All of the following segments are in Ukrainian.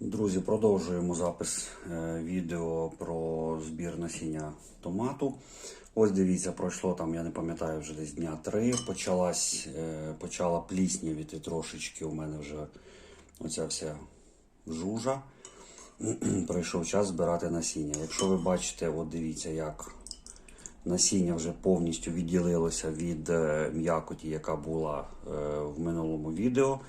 Друзі, продовжуємо запис е, відео про збір насіння томату. Ось дивіться, пройшло там, я не пам'ятаю, вже десь дня три. Почалась, е, почала пліснявіти трошечки. У мене вже оця вся жужа. Прийшов час збирати насіння. Якщо ви бачите, от дивіться, як насіння вже повністю відділилося від е, м'якоті, яка була в минулому відео.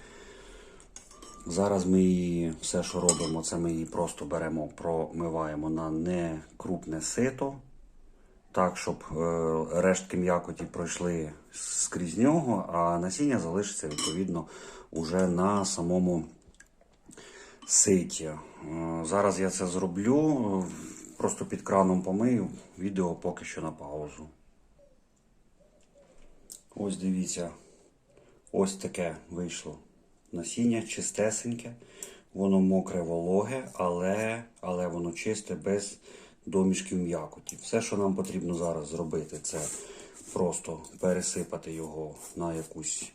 Зараз ми її все, що робимо, це ми її просто беремо, промиваємо на некрупне сито, так, щоб е, рештки м'якоті пройшли скрізь нього, а насіння залишиться відповідно уже на самому ситі. Е, зараз я це зроблю, просто під краном помию, відео поки що на паузу. Ось дивіться, ось таке вийшло. Насіння чистесеньке, воно мокре вологе, але, але воно чисте без домішків м'якоті. Все, що нам потрібно зараз зробити, це просто пересипати його на якусь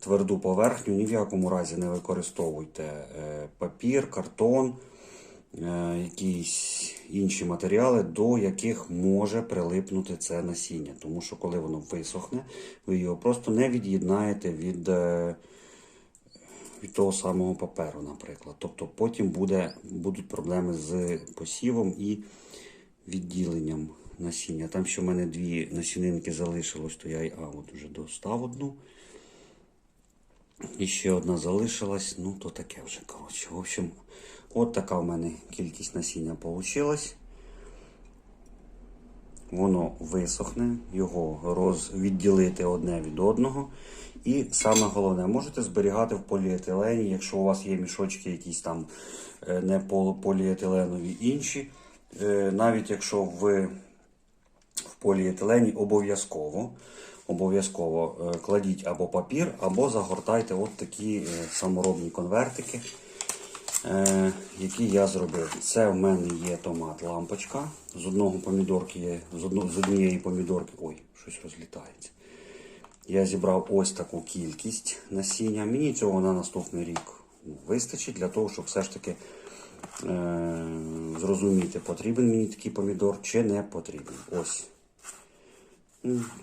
тверду поверхню. Ні в якому разі не використовуйте е, папір, картон, е, якісь інші матеріали, до яких може прилипнути це насіння. Тому що коли воно висохне, ви його просто не від'єднаєте від. Від того самого паперу, наприклад. Тобто потім буде, будуть проблеми з посівом і відділенням насіння. Там ще в мене дві насінинки залишилось, то я а, от вже достав одну. І ще одна залишилась, ну то таке вже, коротше. В общем, от така в мене кількість насіння вийшла. Воно висохне, його роз... відділити одне від одного. І саме головне, можете зберігати в поліетилені, якщо у вас є мішочки якісь там е, не поліетиленові інші. Е, Навіть якщо ви в поліетилені обов'язково обов'язково е, кладіть або папір, або загортайте от такі саморобні конвертики, які я зробив. Це в мене є томат лампочка. З одного помідорки з, однієї помідорки. Ой, щось розлітається. Я зібрав ось таку кількість насіння. Мені цього на наступний рік вистачить для того, щоб все ж таки е- зрозуміти, потрібен мені такий помідор чи не потрібен. Ось.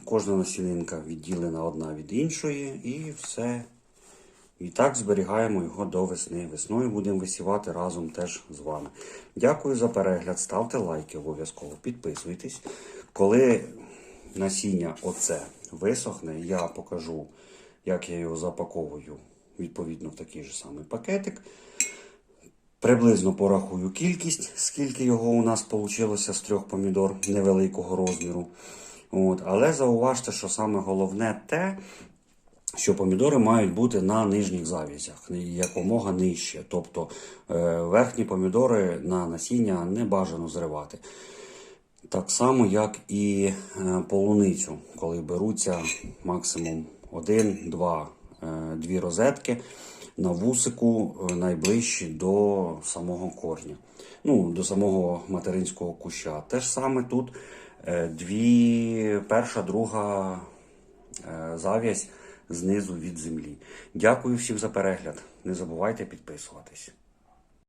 Кожна насінинка відділена одна від іншої, і все. І так зберігаємо його до весни. Весною будемо висівати разом теж з вами. Дякую за перегляд. Ставте лайки обов'язково, підписуйтесь. Коли насіння оце висохне, я покажу, як я його запаковую відповідно в такий же самий пакетик. Приблизно порахую кількість, скільки його у нас вийшло з трьох помідор невеликого розміру. От. Але зауважте, що саме головне те, що помідори мають бути на нижніх завязях, якомога нижче. Тобто е, верхні помідори на насіння не бажано зривати. Так само, як і е, полуницю, коли беруться максимум один-два е, дві розетки на вусику найближчі до самого корня, ну, до самого материнського куща. Те ж саме тут дві, перша, друга зав'язь знизу від землі. Дякую всім за перегляд. Не забувайте підписуватись.